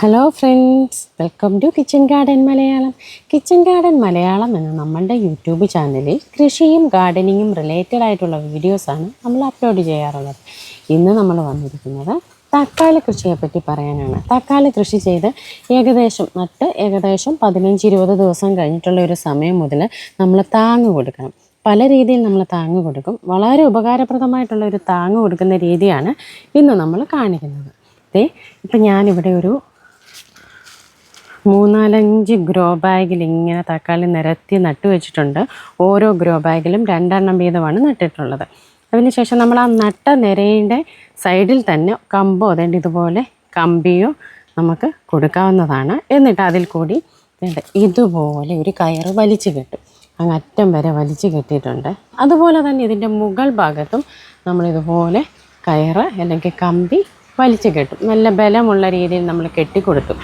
Hello friends welcome to kitchen garden Malayalam kitchen garden Malayalam എന്ന നമ്മളുടെ YouTube ചാനലിൽ കൃഷിയും ഗാർഡനിങ്ങും റിലേറ്റഡ് ആയിട്ടുള്ള വീഡിയോസാണ് നമ്മൾ അപ്ലോഡ് ചെയ്യാറുള്ളത്. ഇന്ന് നമ്മൾ വന്നിരിക്കുന്നത് തക്കാളി കൃഷിയെപ്പറ്റി പറയാനാണ്. തക്കാളി കൃഷി ചെയ്ത് ഏകദേശം നട്ട് ഏകദേശം പതിനഞ്ച് ഇരുപത് ദിവസം കഴിഞ്ഞിട്ടുള്ള ഒരു സമയം മുതൽ നമ്മൾ താങ്ങ് കൊടുക്കണം. പല രീതിയിൽ നമ്മൾ താങ്ങ് കൊടുക്കും. വളരെ ഉപകാരപ്രദമായിട്ടുള്ള ഒരു താങ്ങ് കൊടുക്കുന്ന രീതിയാണ് ഇന്ന് നമ്മൾ കാണിക്കുന്നത്. ഇപ്പം ഞാനിവിടെ ഒരു മൂന്നാലഞ്ച് ഗ്രോ ബാഗിൽ ഇങ്ങനെ തക്കാളി നിരത്തി നട്ടു വെച്ചിട്ടുണ്ട്. ഓരോ ഗ്രോ ബാഗിലും രണ്ടെണ്ണം വീതമാണ് നട്ടിട്ടുള്ളത്. അതിനുശേഷം നമ്മൾ ആ നട്ട നിരയുടെ സൈഡിൽ തന്നെ കമ്പോ അതേണ്ട ഇതുപോലെ കമ്പിയോ നമുക്ക് കൊടുക്കാവുന്നതാണ്. എന്നിട്ട് അതിൽ കൂടി ഇതുപോലെ ഒരു കയറ് വലിച്ചു കെട്ടും. അങ്ങ് അറ്റം വരെ വലിച്ചു കെട്ടിയിട്ടുണ്ട്. അതുപോലെ തന്നെ ഇതിന്റെ മുകൾ ഭാഗത്തും നമ്മളിതുപോലെ കയറ് അല്ലെങ്കിൽ കമ്പി വലിച്ചു കെട്ടും. നല്ല ബലമുള്ള രീതിയിൽ നമ്മൾ കെട്ടിക്കൊടുത്തു.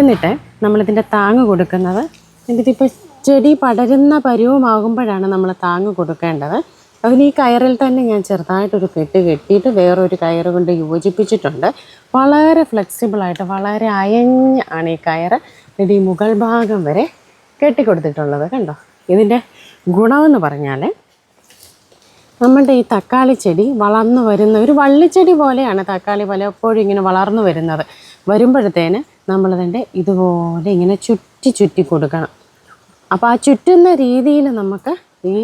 എന്നിട്ട് നമ്മളിതിന്റെ താങ്ങ് കൊടുക്കുന്നത് ഇതിപ്പോൾ ചെടി പടരുന്ന പരുവമാകുമ്പോഴാണ് നമ്മൾ താങ്ങ് കൊടുക്കേണ്ടത്. അതിന് ഈ കയറിൽ തന്നെ ഞാൻ ചെറുതായിട്ടൊരു കെട്ട് കെട്ടിയിട്ട് വേറൊരു കയറ് കൊണ്ട് യോജിപ്പിച്ചിട്ടുണ്ട്. വളരെ ഫ്ലെക്സിബിളായിട്ട് വളരെ അയഞ്ഞ ആണ് ഈ കയറ്. ഇത് ഈ മുകൾ ഭാഗം വരെ കെട്ടിക്കൊടുത്തിട്ടുള്ളത് കണ്ടോ? ഇതിന്റെ ഗുണമെന്ന് പറഞ്ഞാൽ നമ്മളുടെ ഈ തക്കാളി ചെടി വളർന്നു വരുന്ന ഒരു വള്ളിച്ചെടി പോലെയാണ് തക്കാളി പലപ്പോഴും ഇങ്ങനെ വളർന്നു വരുന്നത്. വരുമ്പോഴത്തേന് നമ്മളതിന്റെ ഇതുപോലെ ഇങ്ങനെ ചുറ്റി ചുറ്റി കൊടുക്കണം. അപ്പോൾ ആ ചുറ്റുന്ന രീതിയിൽ നമുക്ക് ഈ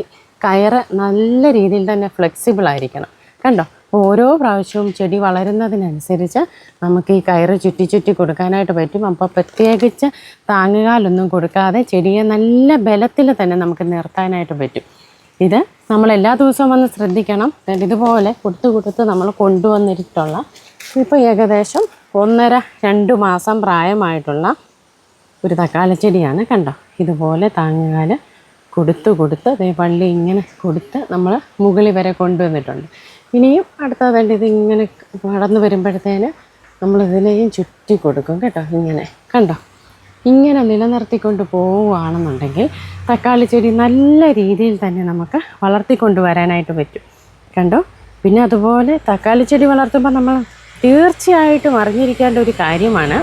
കയറ് നല്ല രീതിയിൽ തന്നെ ഫ്ലെക്സിബിൾ ആയിരിക്കണം. കണ്ടോ? ഓരോ പ്രാവശ്യവും ചെടി വളരുന്നതിനനുസരിച്ച് നമുക്ക് ഈ കയറ് ചുറ്റി ചുറ്റി കൊടുക്കാനായിട്ട് പറ്റും. അപ്പോൾ പ്രത്യേകിച്ച് താങ്ങുകാലൊന്നും കൊടുക്കാതെ ചെടിയെ നല്ല ബലത്തിൽ തന്നെ നമുക്ക് നിർത്താനായിട്ട് പറ്റും. ഇത് നമ്മൾ എല്ലാ ദിവസവും വന്ന് ശ്രദ്ധിക്കണം. ഇതുപോലെ കൊടുത്ത് കൊടുത്ത് നമ്മൾ കൊണ്ടുവന്നിട്ടുള്ള ഇപ്പോൾ ഏകദേശം ഒന്നര രണ്ട് മാസം പ്രായമായിട്ടുള്ള ഒരു തക്കാളി ചെടിയാണ് കണ്ടോ? ഇതുപോലെ താങ്ങാൽ കൊടുത്ത് കൊടുത്ത് ദേ വള്ളി ഇങ്ങനെ കൊടുത്ത് നമ്മൾ മുകളിൽ വരെ കൊണ്ടുവന്നിട്ടുണ്ട്. ഇനിയും അടുത്തതായിട്ട് ഇത് ഇങ്ങനെ നടന്നു വരുമ്പോഴത്തേന് നമ്മൾ ഇതിനെയും ചുറ്റി കൊടുക്കും കേട്ടോ ഇങ്ങനെ. കണ്ടോ? ഇങ്ങനെ നിലനിർത്തിക്കൊണ്ട് പോവുകയാണെന്നുണ്ടെങ്കിൽ തക്കാളി ചെടി നല്ല രീതിയിൽ തന്നെ നമുക്ക് വളർത്തിക്കൊണ്ട് വരാനായിട്ട് പറ്റും. കണ്ടോ? പിന്നെ അതുപോലെ തക്കാളി ചെടി വളർത്തുമ്പോൾ നമ്മൾ തീർച്ചയായിട്ടും അറിഞ്ഞിരിക്കേണ്ട ഒരു കാര്യമാണ്.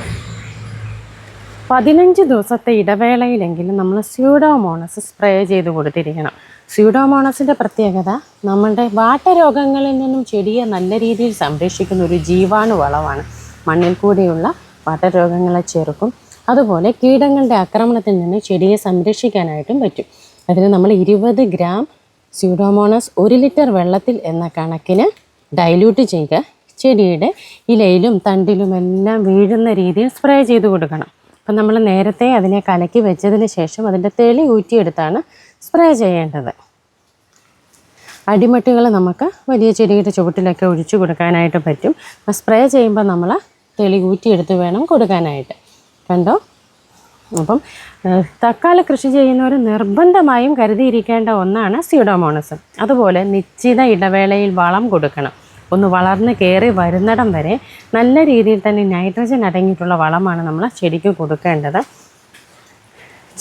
പതിനഞ്ച് ദിവസത്തെ ഇടവേളയിലെങ്കിലും നമ്മൾ സ്യൂഡോമോണസ് സ്പ്രേ ചെയ്ത് കൊടുത്തിരിക്കണം. സ്യൂഡോമോണസിന്റെ പ്രത്യേകത നമ്മളുടെ വാട്ടരോഗങ്ങളിൽ നിന്നും ചെടിയെ നല്ല രീതിയിൽ സംരക്ഷിക്കുന്ന ഒരു ജീവാണു വളമാണ്. മണ്ണിൽ കൂടിയുള്ള വാട്ടരോഗങ്ങളെ ചെറുക്കും. അതുപോലെ കീടങ്ങളുടെ ആക്രമണത്തിൽ നിന്ന് ചെടിയെ സംരക്ഷിക്കാനായിട്ടും പറ്റും. അതിന് നമ്മൾ ഇരുപത് ഗ്രാം സ്യൂഡോമോണസ് ഒരു ലിറ്റർ വെള്ളത്തിൽ എന്ന കണക്കിന് ഡൈല്യൂട്ട് ചെയ്ത് ചെടിയുടെ ഇലയിലും തണ്ടിലും എല്ലാം വീഴുന്ന രീതിയിൽ സ്പ്രേ ചെയ്ത് കൊടുക്കണം. അപ്പം നമ്മൾ നേരത്തെ അതിനെ കലക്കി വെച്ചതിന് ശേഷം അതിന്റെ തെളി ഊറ്റിയെടുത്താണ് സ്പ്രേ ചെയ്യേണ്ടത്. അടിമട്ടുകൾ നമുക്ക് വലിയ ചെടിയുടെ ചുവട്ടിലൊക്കെ ഒഴിച്ചു കൊടുക്കാനായിട്ട് പറ്റും. സ്പ്രേ ചെയ്യുമ്പോൾ നമ്മൾ തെളി ഊറ്റിയെടുത്ത് വേണം കൊടുക്കാനായിട്ട്. കണ്ടോ? അപ്പം തക്കാളി കൃഷി ചെയ്യുന്നവർ നിർബന്ധമായും കരുതിയിരിക്കേണ്ട ഒന്നാണ് സ്യൂഡോമോണസ് അതുപോലെ നിശ്ചിത ഇടവേളയിൽ വളം കൊടുക്കണം. ഒന്ന് വളർന്ന് കയറി വരുന്നിടം വരെ നല്ല രീതിയിൽ തന്നെ നൈട്രജൻ അടങ്ങിയിട്ടുള്ള വളമാണ് നമ്മൾ ചെടിക്ക് കൊടുക്കേണ്ടത്.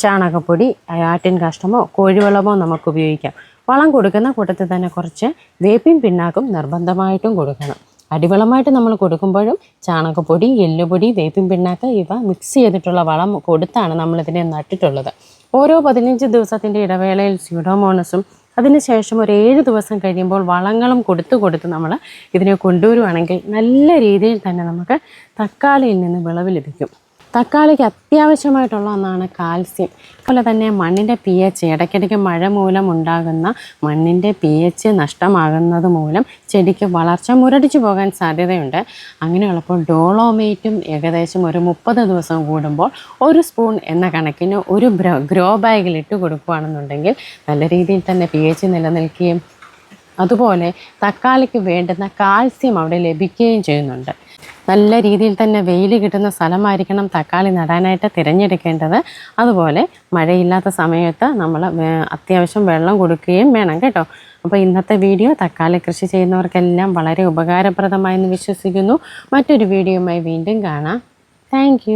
ചാണകപ്പൊടി ആട്ടിൻ കാഷ്ടമോ കോഴിവളമോ നമുക്ക് ഉപയോഗിക്കാം. വളം കൊടുക്കുന്ന കൂട്ടത്തിൽ തന്നെ കുറച്ച് വേപ്പിൻ പിണ്ണാക്കും നിർബന്ധമായിട്ടും കൊടുക്കണം. അടിവളമായിട്ട് നമ്മൾ കൊടുക്കുമ്പോഴും ചാണകപ്പൊടി എല്ലുപൊടി വേപ്പിൻ പിണ്ണാക്ക് ഇവ മിക്സ് ചെയ്തിട്ടുള്ള വളം കൊടുത്താണ് നമ്മളിതിനെ നട്ടിട്ടുള്ളത്. ഓരോ പതിനഞ്ച് ദിവസത്തിന്റെ ഇടവേളയിൽ സ്യൂഡോമോണസും അതിനുശേഷം ഒരു ഏഴ് ദിവസം കഴിയുമ്പോൾ വളങ്ങളും കൊടുത്തു കൊടുത്ത് നമ്മൾ ഇതിനെ കൊണ്ടുവരുവാണെങ്കിൽ നല്ല രീതിയിൽ തന്നെ നമുക്ക് തക്കാളിയിൽ നിന്ന് വിളവ് ലഭിക്കും. തക്കാളിക്ക് അത്യാവശ്യമായിട്ടുള്ള ഒന്നാണ് കാൽസ്യം. അതുപോലെ തന്നെ മണ്ണിന്റെ പി എച്ച് ഇടയ്ക്കിടയ്ക്ക് മഴ മൂലം ഉണ്ടാകുന്ന മണ്ണിന്റെ പി എച്ച് നഷ്ടമാകുന്നത് മൂലം ചെടിക്ക് വളർച്ച മുരടിച്ചു പോകാൻ സാധ്യതയുണ്ട്. അങ്ങനെയുള്ളപ്പോൾ ഡോളോമേറ്റും ഏകദേശം ഒരു മുപ്പത് ദിവസം കൂടുമ്പോൾ ഒരു സ്പൂൺ എന്ന കണക്കിന് ഒരു ഗ്രോ ബാഗിൽ ഇട്ട് കൊടുക്കുകയാണെന്നുണ്ടെങ്കിൽ നല്ല രീതിയിൽ തന്നെ പി എച്ച് നിലനിൽക്കുകയും അതുപോലെ തക്കാളിക്ക് വേണ്ടുന്ന കാൽസ്യം അവിടെ ലഭിക്കുകയും ചെയ്യുന്നുണ്ട്. നല്ല രീതിയിൽ തന്നെ വെയിൽ കിട്ടുന്ന സ്ഥലമായിരിക്കണം തക്കാളി നടാനായിട്ട് തിരഞ്ഞെടുക്കേണ്ടത്. അതുപോലെ മഴയില്ലാത്ത സമയത്ത് നമ്മൾ അത്യാവശ്യം വെള്ളം കൊടുക്കുകയും വേണം കേട്ടോ. അപ്പോൾ ഇന്നത്തെ വീഡിയോ തക്കാളി കൃഷി ചെയ്യുന്നവർക്കെല്ലാം വളരെ ഉപകാരപ്രദമായെന്ന് വിശ്വസിക്കുന്നു. മറ്റൊരു വീഡിയോയുമായി വീണ്ടും കാണാം. താങ്ക്